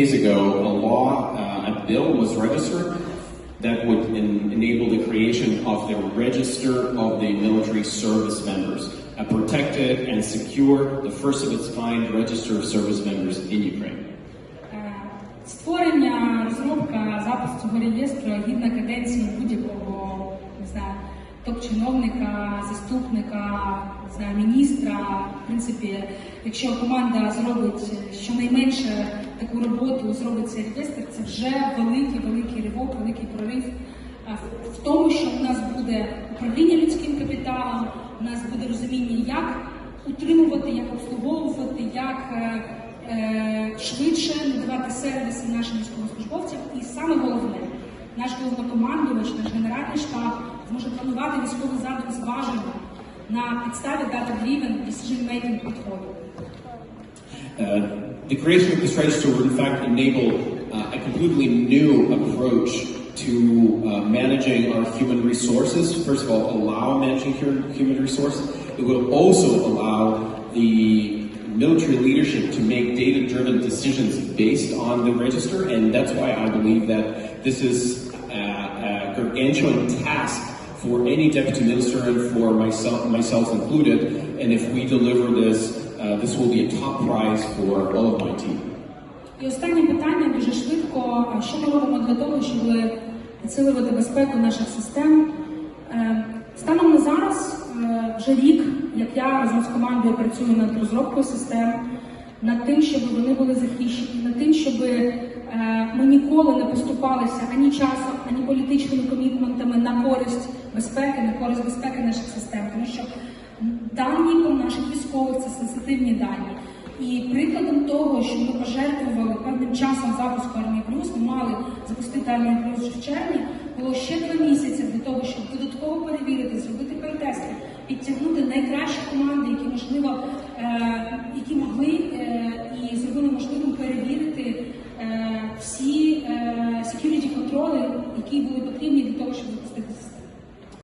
Days ago, a law, uh, a bill was registered that would en- enable the creation of the register of the military service members, a protected and secure, the first of its kind register of service members in Ukraine. Е, Створення, розробка, запуск цього реєстру гідна каденції будь-якого не знаю, топ-чиновника, заступника, не знаю, міністра. В принципі, якщо команда зробить щонайменше таку роботу, зробить цей реєстр, це вже великий, великий ривок, великий прорив в- в тому, що у нас буде управління людським капіталом, у нас буде розуміння, як утримувати, як обслуговувати, як е, е, швидше надавати сервіси нашим військовослужбовцям. І саме головне, наш головнокомандувач, наш генеральний штаб зможе планувати військовий задум зважено на підставі data-driven decision-making підходу. Uh, the creation of this register would in fact enable uh, a completely new approach to uh, managing our human resources. First of all, allow managing hu- human resources. It will also allow the military leadership to make data-driven decisions based on the register, and that's why I believe that this is a, a gargantuan task for any deputy minister and for myself, myself included. And if we deliver this, uh, this will be a top prize for all of my team. І останнє питання дуже швидко. Що ми робимо для того, щоб підсилювати безпеку наших систем? Е, Станом на зараз е, вже рік, як я разом з командою працюю над розробкою систем, над тим, щоб вони були захищені, над тим, щоб е, ми ніколи не поступалися ані часом, ані політичними комітментами на користь безпеки, на користь безпеки наших систем, тому що дані про наших військових це сенситивні дані. І прикладом того, що ми пожертвували певним часом запуску армії плюс, ми мали запустити армію плюс в червні, було ще два місяці для того, щоб додатково перевірити, зробити пентести, підтягнути найкращі команди, які можливо, е, які могли які були потрібні для того, щоб